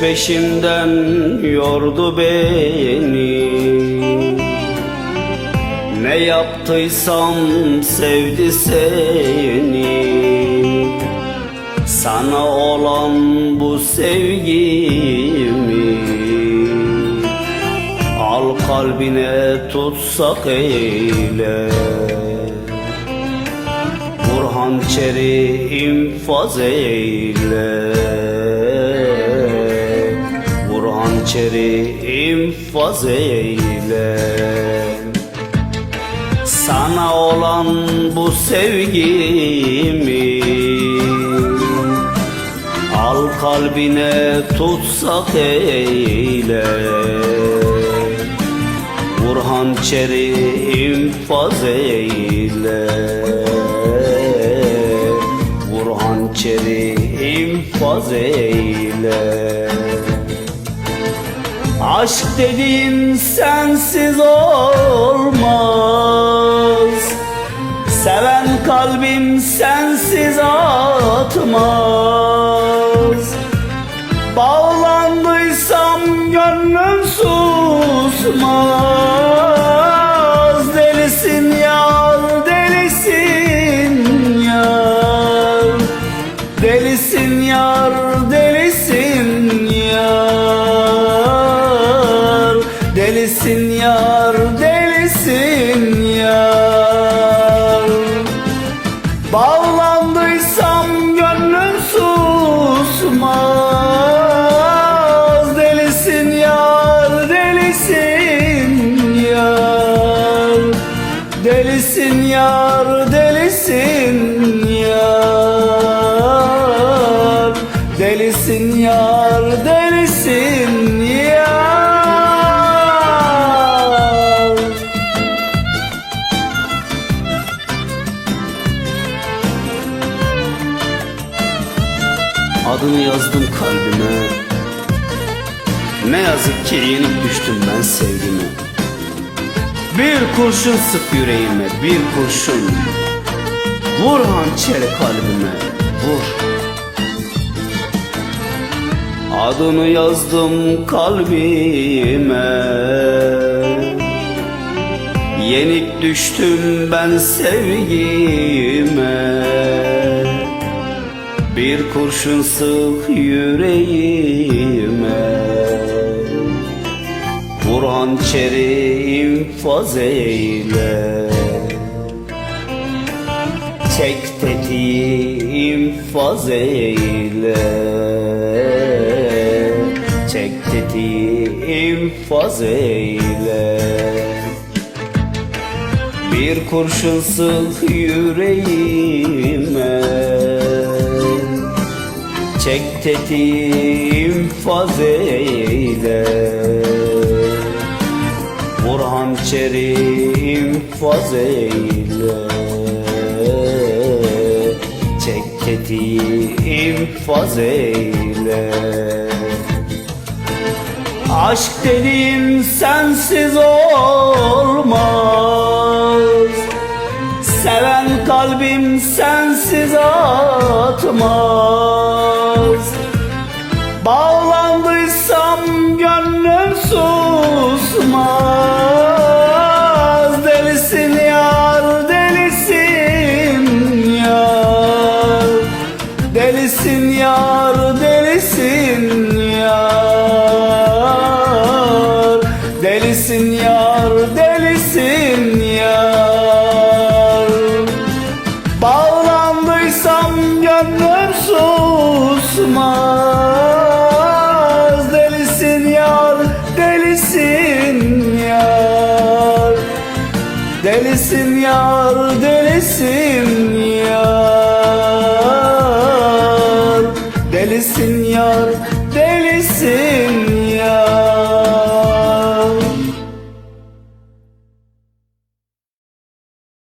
peşinden yordu beni. Ne yaptıysam sevdi seni. Sana olan bu sevgimi Al kalbine tutsak eyle. Hançeri infaz eyle hançeri infaz eyle Sana olan bu sevgimi Al kalbine tutsak eyle. Vur hançeri infaz eyle Vur hançeri infaz eyle Aşk dediğin sensiz olmaz. Seven kalbim sensiz atmaz. Bağlandıysam gönlüm susmaz Delisin yar, delisin yar. Bağlandıysam gönlüm susmaz. Delisin yar, delisin yar. Delisin yar, delisin yar. Delisin yar, delisin Adını yazdım kalbime. Ne yazık ki yenik düştüm ben sevgime. Bir kurşun sık yüreğime bir kurşun. Vur hançeri kalbime vur. Adını yazdım kalbime. Yenik düştüm ben sevgime Bir kurşun sık yüreğime. Vur hançeri infaz eyle. Çek tetiği infaz eyle. Çek tetiği infaz eyle. Bir kurşun sık yüreğime Çek tetiği infaz eyle. Vur hançeri infaz eyle. Çek tetiği infaz eyle. Aşk dediğin sensiz olmaz. Seven kalbim sensiz atmaz. Bağlandıysam gönlüm susmaz delisin yar. Delisin yar, delisin yar